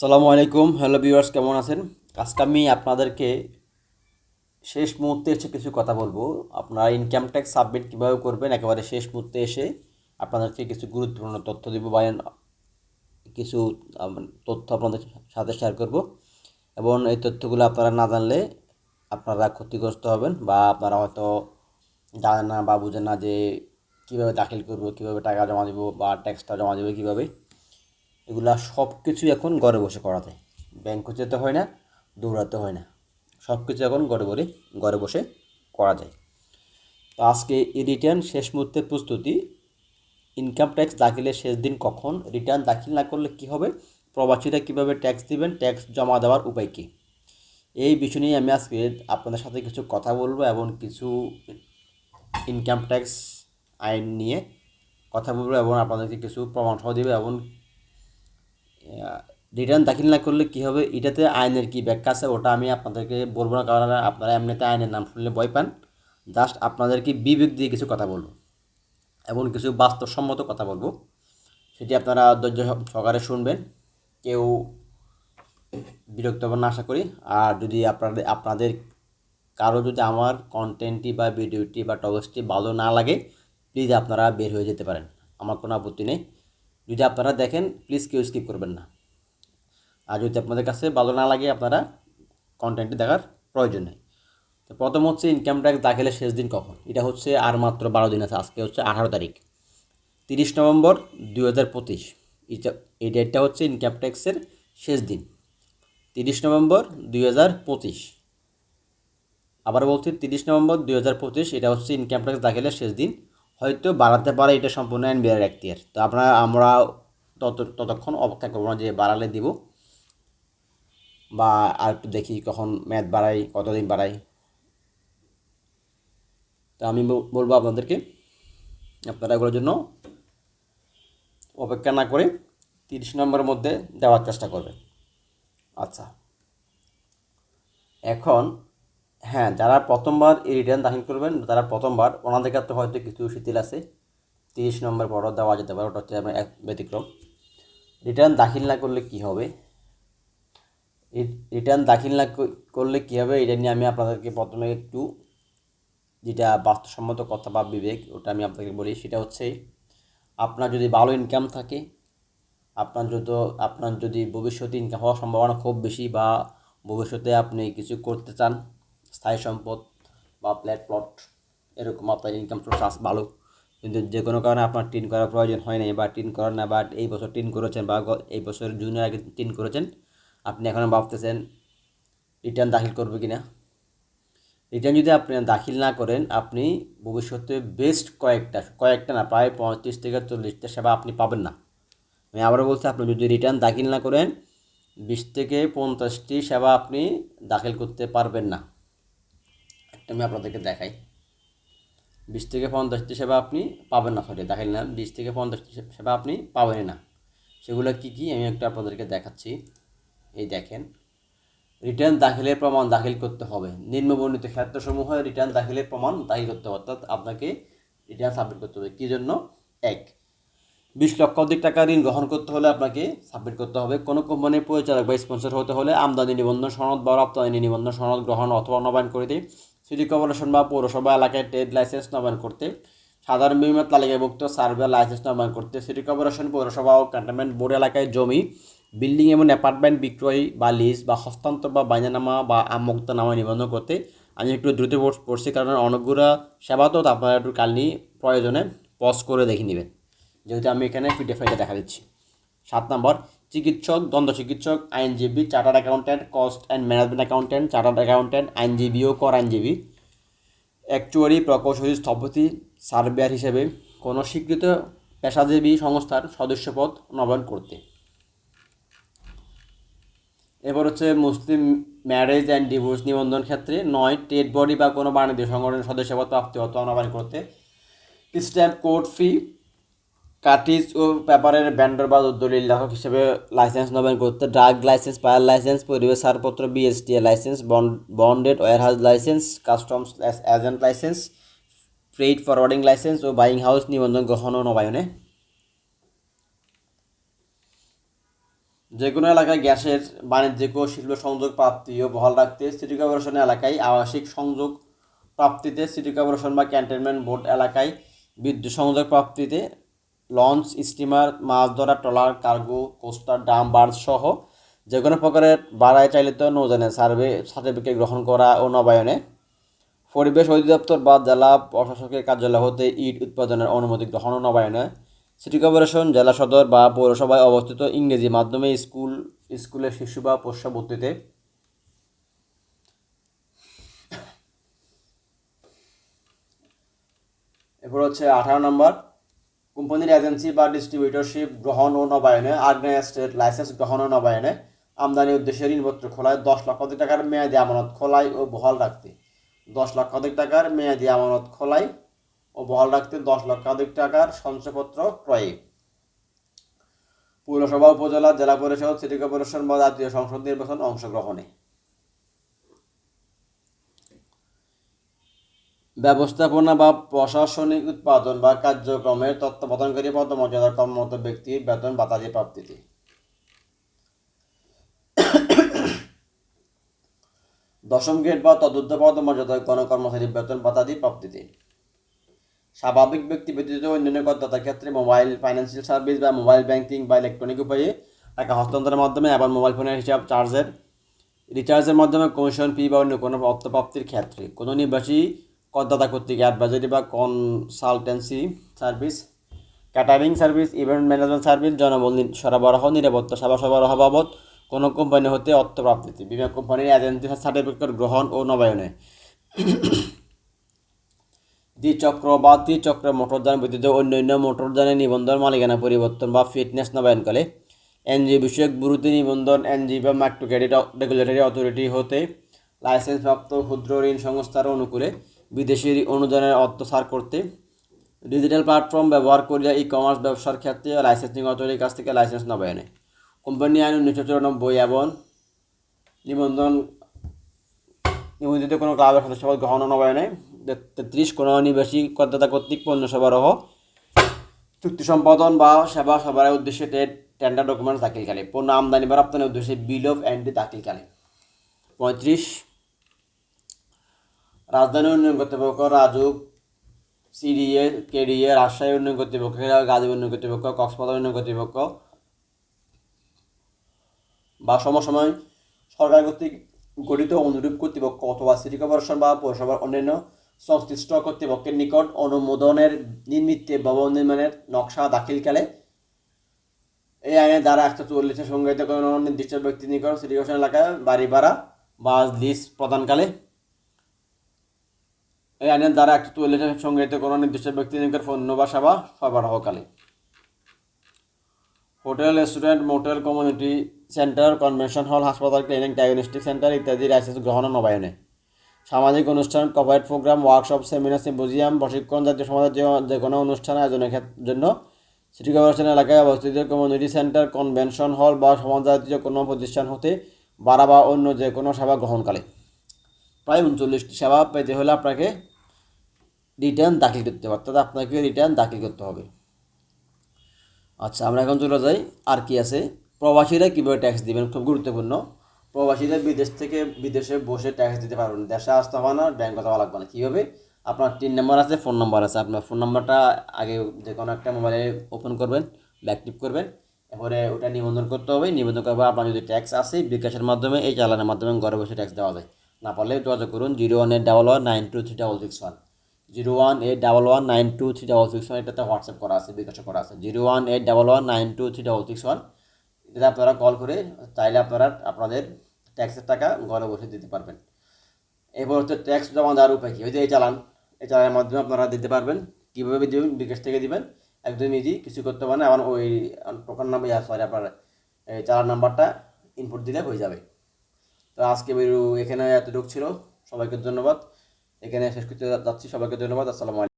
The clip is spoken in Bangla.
আসসালামু আলাইকুম। হ্যালো ভিউয়ার্স, কেমন আছেন? আজকে আমি আপনাদেরকে শেষ মুহূর্তে এসে কিছু কথা বলব। আপনারা ইনকাম ট্যাক্স সাবমিট কীভাবে করবেন, একেবারে শেষ মুহূর্তে এসে আপনাদেরকে কিছু গুরুত্বপূর্ণ তথ্য দেবো বা কিছু তথ্য আপনাদের সাথে শেয়ার করব। এবং এই তথ্যগুলো আপনারা না জানলে আপনারা ক্ষতিগ্রস্ত হবেন বা আপনারা হয়তো জানেন না বা বুঝেন না যে কীভাবে দাখিল করব, কীভাবে টাকা জমা দেবো বা ট্যাক্সটা জমা দেবে কীভাবে। এগুলা সব কিছু এখন ঘরে বসে করা যায়। ব্যাংকে যেতে হয় না, দৌড়াতে হয় না। সব কিছু এখন ঘরে ঘরে ঘরে বসে করা যায়। তো আজকে এই রিটার্ন শেষ মুহূর্তের প্রস্তুতি। ইনকাম ট্যাক্স দাখিলের শেষ দিন কখন? রিটার্ন দাখিল না করলে কি হবে? প্রবাসীরা কীভাবে ট্যাক্স দিবেন? ট্যাক্স জমা দেওয়ার উপায় কী? এই বিষয় নিয়ে আমি আজকে আপনাদের সাথে কিছু কথা বলব এবং কিছু ইনকাম ট্যাক্স আইন নিয়ে কথা বলব এবং আপনাদেরকে কিছু প্রমাণ সহ দেবে এবং রিটার্ন দাখিল না করলে কী হবে? এটাতে আইনের কি ব্যাখ্যা আছে? ওটা আমি আপনাদেরকে বলব না, কারণ আপনারা এমনিতে আইনের নাম শুনলে ভয় পান। জাস্ট আপনাদেরকে বিবেক দিয়ে কিছু কথা বলব এবং কিছু বাস্তবসম্মত কথা বলব। সেটি আপনারা ধৈর্য সহ- সহকারে শুনবেন। কেউ বিরক্ত হবেন আশা করি। আর যদি আপনাদের আপনাদের কারও যদি আমার কন্টেন্টটি বা ভিডিওটি বা টপিকসটি ভালো না লাগে প্লিজ আপনারা বের হয়ে যেতে পারেন। আমার কোনো আপত্তি নেই। যদি আপনারা দেখেন প্লিজ কেউ স্কিপ করবেন না। আর যদি আপনাদের কাছে ভালো না লাগে, আপনারা কন্টেন্টটি দেখার প্রয়োজন নেই। তো প্রথম হচ্ছে ইনকাম ট্যাক্স দাখিলের শেষ দিন কখন? এটা হচ্ছে আর মাত্র বারো দিন আছে, আজকে হচ্ছে আঠারো তারিখ। তিরিশ নভেম্বর দুই হাজার পঁচিশ। এই ডেটটা হচ্ছে ইনকাম ট্যাক্সের শেষ দিন। তিরিশ নভেম্বর দুই হাজার পঁচিশ। আবার বলছি, তিরিশ নভেম্বর দুই হাজার পঁচিশ, এটা হচ্ছে ইনকাম ট্যাক্স দাখিলের শেষ দিন। হয়তো বাড়াতে পারে, এটা সম্পূর্ণ এনবিআর এখতিয়ার তো আপনারা, আমরা তত, ততক্ষণ অপেক্ষা করব না যে বাড়ালে দিব বা আর একটু দেখি কখন ম্যাথ বাড়াই, কতদিন বাড়াই। তো আমি বলব আপনাদেরকে, আপনারা এগুলোর জন্য অপেক্ষা না করে তিরিশ নম্বরের মধ্যে দেওয়ার চেষ্টা করবেন। আচ্ছা। এখন হ্যাঁ যারা প্রথমবার এই রিটার্ন দাখিল করবেন, তারা প্রথমবার, ওনাদের কাছে হয়তো কিছু শিথিল আছে। তিরিশ নম্বর পরও দেওয়া যেতে পারে, ওটা হচ্ছে আপনার এক ব্যতিক্রম। রিটার্ন দাখিল না করলে কি হবে? রিটার্ন দাখিল না করলে কী হবে? এটা নিয়ে আমি আপনাদেরকে প্রথমে একটু যেটা বাস্তবসম্মত কথা বা বিবেক, ওটা আমি আপনাদেরকে বলি। সেটা হচ্ছে, আপনার যদি ভালো ইনকাম থাকে, আপনার যত, আপনার যদি ভবিষ্যতে ইনকাম হওয়ার সম্ভাবনা খুব বেশি বা ভবিষ্যতে আপনি কিছু করতে চান স্থায়ী সম্পদ বা ফ্ল্যাট প্লট এরকম আপনার ইনকাম সোর্স আস ভালো। কিন্তু যে কোনো কারণে আপনার টিন করার প্রয়োজন হয় নাই বা টিন করার না, বা এই বছর টিন করেছেন বা এই বছর জুনের আগে টিন করেছেন, আপনি এখন ভাবতেছেন রিটার্ন দাখিল করবে কি না রিটার্ন যদি আপনি দাখিল না করেন, আপনি ভবিষ্যতে বেস্ট কয়েকটা কয়েকটা না, প্রায় পঁয়ত্রিশ থেকে চল্লিশটা সেবা আপনি পাবেন না। আমি আবারও বলছি, আপনি যদি রিটার্ন দাখিল না করেন, বিশ থেকে পঞ্চাশটি সেবা আপনি দাখিল করতে পারবেন না। আমি আপনাদেরকে দেখাই। বিশ থেকে পঞ্চাশটি সেবা আপনি পাবেন না সরি দাখিল না বিশ থেকে পঞ্চাশটি সেবা আপনি পাবেনই না। সেগুলো কি কি আমি একটু আপনাদেরকে দেখাচ্ছি। এই দেখেন, রিটার্ন দাখিলের প্রমাণ দাখিল করতে হবে। নিম্নবর্ণিত ক্ষেত্রসমূহে রিটার্ন দাখিলের প্রমাণ দাখিল করতে হবে। অর্থাৎ আপনাকে রিটার্ন সাবমিট করতে হবে। কী জন্য? এক, বিশ লক্ষ অধিক টাকা ঋণ গ্রহণ করতে হলে আপনাকে সাবমিট করতে হবে। কোনো কোম্পানির পরিচালক বা স্পন্সর হতে হলে আমদানি নিবন্ধন সনদ বা রপ্তানি নিবন্ধন সনদ গ্রহণ অথবা নবায়ন করতে সিটি কর্পোরেশন বা পৌরসভা এলাকায় ট্রেড লাইসেন্স নবায়ন করতে, সাধারণ বিমার তালিকাভুক্ত সার্ভে লাইসেন্স নবায়ন করতে, সিটি কর্পোরেশন, পৌরসভা ও ক্যান্টনমেন্ট বোর্ড এলাকায় জমি, বিল্ডিং এবং অ্যাপার্টমেন্ট বিক্রয় বা লিজ বা হস্তান্তর বা বাইনানামা বা আমুক্তনামা নিবন্ধন করতে। আমি একটু দ্রুত পড়- পড়ছি কারণ অনেকগুলো সেবা তো আপনারা একটু কালনি প্রয়োজনে পজ করে দেখে নেবেন। যেহেতু আমি এখানে পিডিএফ দেখা দিচ্ছি। সাত নম্বর চিকিৎসক দন্ত চিকিৎসক, আইনজীবী, chartered accountant, cost and management accountant, chartered accountant, আইনজীবী ও কর আইনজীবী। অ্যাকচুয়ারি প্রকৌশলী স্থপতি, সার্ভেয়ার হিসেবে কোনো স্বীকৃত পেশাজীবী সংস্থার সদস্যপদ নবায়ন করতে। এবার হচ্ছে মুসলিম ম্যারেজ অ্যান্ড ডিভোর্স নিবন্ধন ক্ষেত্রে নয় টেট বডি বা কোনো বাণিজ্য সংগঠনের সদস্যপদ প্রাপ্তি অথবা নবায়ন করতে। স্ট্যাম্প কোড ফি কার্টিজ ও পেপারের ব্যান্ডার বা দলিল লেখক হিসেবে লাইসেন্স নবায়ন করতে, ড্রাগ লাইসেন্স ফায়ার লাইসেন্স, পরিবেশ ছাড়পত্র, BSTA licence bond bonded warehouse licence, customs agent licence freight forwarding licence ও বাইং হাউস নিবন্ধন গ্রহণ ও নবায়নে। যে কোনো এলাকায় গ্যাসের বাণিজ্যিক ও শিল্প সংযোগ প্রাপ্তি ও বহাল রাখতে সিটি কর্পোরেশন এলাকায় আবাসিক সংযোগ প্রাপ্তিতে সিটি কর্পোরেশন বা ক্যান্টনমেন্ট বোর্ড এলাকায় বিদ্যুৎ সংযোগ প্রাপ্তিতে লঞ্চ, স্টিমার, মাছ ধরা, trawler, cargo, coaster, dumb barge সহ যে কোনো প্রকারের বাড়ায় চালিত নৌযানের সার্ভে, সার্টিফিকেট গ্রহণ করা ও নবায়নে পরিবেশ অধিদপ্তর বা জেলা প্রশাসকের কার্যালয় হতে ইট উৎপাদনের অনুমতি গ্রহণ ও নবায়নে সিটি কর্পোরেশন, জেলা সদর বা পৌরসভায় অবস্থিত ইংরেজি মাধ্যমে স্কুল, স্কুলের শিশু বা পোষ্য ভর্তিতে এরপর হচ্ছে আঠারো নম্বর। কোম্পানির এজেন্সি বা ডিস্ট্রিবিউটরশিপ গ্রহণ ও নবায়নে আর্গানাইজড লাইসেন্স গ্রহণ ও নবায়নে আমদানি উদ্দেশ্যে ঋণপত্র খোলায় দশ লক্ষাধিক টাকার মেয়াদি আমানত খোলাই ও বহাল রাখতে। দশ লক্ষাধিক টাকার মেয়াদি আমানত খোলাই ও বহাল রাখতে দশ লক্ষাধিক টাকার সঞ্চয়পত্র ক্রয়ে। পৌরসভা, উপজেলা, জেলা পরিষদ, সিটি কর্পোরেশন বা জাতীয় সংসদ নির্বাচন অংশগ্রহণে। ব্যবস্থাপনা বা প্রশাসনিক উৎপাদন বা কার্যক্রমের তত্ত্বাবধানকারী পদমর্যাদার কর্মরত ব্যক্তির বেতন বাতাদি প্রাপ্তিতে। দশম গ্রেড বা তদুর্ধ পদমর্যাদার গণকর্মচারীর বেতন বাতাদি প্রাপ্তিতে। স্বাভাবিক ব্যক্তি ব্যতীত অন্যান্য করদাতার ক্ষেত্রে মোবাইল ফাইন্যান্সিয়াল সার্ভিস বা মোবাইল ব্যাংকিং বা ইলেকট্রনিক উপায়ে টাকা হস্তান্তরের মাধ্যমে আবার মোবাইল ফোনের হিসাব চার্জের, রিচার্জের মাধ্যমে কমিশন ফি বা অন্য কোনো অর্থপ্রাপ্তির ক্ষেত্রে। কোনো নির্বাসী করদাতা কর্তৃক অ্যাডভাইজারি বা consultancy service catering service event management service জনবল সরবরাহ, নিরাপত্তা সেবা সরবরাহ বাবদ কোনো কোম্পানি হতে অর্থপ্রাপ্তিতে বিমা কোম্পানির এজেন্সি সার্টিফিকেট গ্রহণ ও নবায়নে। দ্বিচক্র বা ত্রিচক্র মোটরযান ব্যতীত অন্যান্য মোটরযানের নিবন্ধন, মালিকানা, পরিবর্তন বা ফিটনেস নবায়নকালে এনজি বিষয়ক গুরুত্ব নিবন্ধন, এনজি বা মাইক্রো ক্রেডিট রেগুলেটরি অথরিটি হতে লাইসেন্সপ্রাপ্ত ক্ষুদ্র ঋণ সংস্থার অনুকূলে বিদেশি অনুদানের অর্থ সার করতে। ডিজিটাল প্ল্যাটফর্ম ব্যবহার করিয়া ই কমার্স ব্যবসার ক্ষেত্রে লাইসেন্সিং অথরিটির কাছ থেকে লাইসেন্স নবায়নে কোম্পানি আইন উনিশশো চুরানব্বই এবং নিবন্ধন নিবন্ধিত কোনো ক্লাবের সদস্য পদ গ্রহণ নবায়নে তেত্রিশ কোনো নিবাসী করদাতা কর্তৃক পণ্য সরবরাহ, চুক্তি সম্পাদন বা সেবা সরবরাহের উদ্দেশ্যে টেন্ডার ডকুমেন্টস দাখিলকালে পণ্য আমদানি বা রপ্তানির উদ্দেশ্যে বিল অফ এন্ট্রি দাখিলকালে পঁয়ত্রিশ রাজধানী উন্নয়ন কর্তৃপক্ষ, রাজুক, সিডিএ, কেডিএ, রাজশাহী উন্নয়ন কর্তৃপক্ষ গাজীপুর উন্নয়ন কর্তৃপক্ষ, কক্সবাজার উন্নয়ন কর্তৃপক্ষ বা সমসময় সরকার কর্তৃক গঠিত অনুরূপ কর্তৃপক্ষ অথবা সিটি কর্পোরেশন বা পৌরসভার অন্যান্য সংশ্লিষ্ট কর্তৃপক্ষের নিকট অনুমোদনের নিমিত্তে ভবন নির্মাণের নকশা দাখিলকালে এই আইনের দ্বারা একশো চুয়াল্লিশের সংজ্ঞায়িত কোনো নির্দিষ্ট ব্যক্তির নিকট সিটি কর্পোরেশন এলাকায় বাড়ি ভাড়া বা লিজ প্রদানকালে এই আইনের দ্বারা একটি চুয়াল্লিশের সংজ্ঞায়িত কোনো নির্দিষ্ট ব্যক্তির নিকট পণ্য বা সেবা সরবরাহকালে hotel, restaurant, motel, community centre, convention hall, হাসপাতাল, ক্লিনিক, ডায়াগনস্টিক সেন্টার ইত্যাদি লাইসেন্স গ্রহণ নবায়নে। সামাজিক অনুষ্ঠান corporate programme, workshop, seminar, symposium, প্রশিক্ষণ, জাতীয় সমাজের যে কোনো অনুষ্ঠান আয়োজনের জন্য সিটি কর্পোরেশন এলাকায় অবস্থিত কমিউনিটি সেন্টার, কনভেনশন হল বা সমাজ জাতীয় কোনো প্রতিষ্ঠান হতে বাড়া বা অন্য যে কোনো সেবা গ্রহণকালে। প্রায় উনচল্লিশটি সেবা পেতে হলে আপনাকে রিটার্ন দাখিল করতে হবে, অর্থাৎ আপনাকে রিটার্ন দাখিল করতে হবে। আচ্ছা আমরা এখন চলে যাই, আর কি আছে? প্রবাসীরা কীভাবে ট্যাক্স দিবেন? খুব গুরুত্বপূর্ণ। প্রবাসীরা বিদেশ থেকে বিদেশে বসে ট্যাক্স দিতে পারবেন। দেশে আসতে হবে না ব্যাংক যাওয়া লাগবে না। কীভাবে? আপনার তিন নম্বর আছে ফোন নম্বর আছে। আপনার ফোন নম্বরটা আগে যে কোনো একটা মোবাইলে ওপেন করবেন ব্যাকটিভ করবেন। এরপরে ওটা নিবন্ধন করতে হবে। নিবন্ধন পর আপনার যদি ট্যাক্স আসে, বিকাশের মাধ্যমে, এই চালানের মাধ্যমে ঘরে বসে ট্যাক্স দেওয়া যায়। না পারলে যোগাযোগ করুন zero one eight double one nine two three double six one zero one eight double one nine two three double six one, এটাতে হোয়াটসঅ্যাপ করা আছে বিকাশে করা আছে। Zero one eight double one nine two three double six one, এটাতে আপনারা কল করে চাইলে আপনারা আপনাদের ট্যাক্সের টাকা ঘরে বসে দিতে পারবেন। এরপর হচ্ছে ট্যাক্স জমা দেওয়ার উপায় কী? ওই যে এই চালান, এই চালানের মাধ্যমে আপনারা দিতে পারবেন। কীভাবে দেবেন? বিকাশ থেকে দিবেন। একদম ইজি কিছু করতে পারেন আমার ওই টোকান নাম্বার সরি আপনার এই চালান নাম্বারটা ইনপুট দিলে হয়ে যাবে। তো আজকে বেরু এখানে এতটুকু ছিল। সবাইকে ধন্যবাদ। এখানে শেষ করতে যাচ্ছি। সবাইকে ধন্যবাদ। আসসালামু আলাইকুম।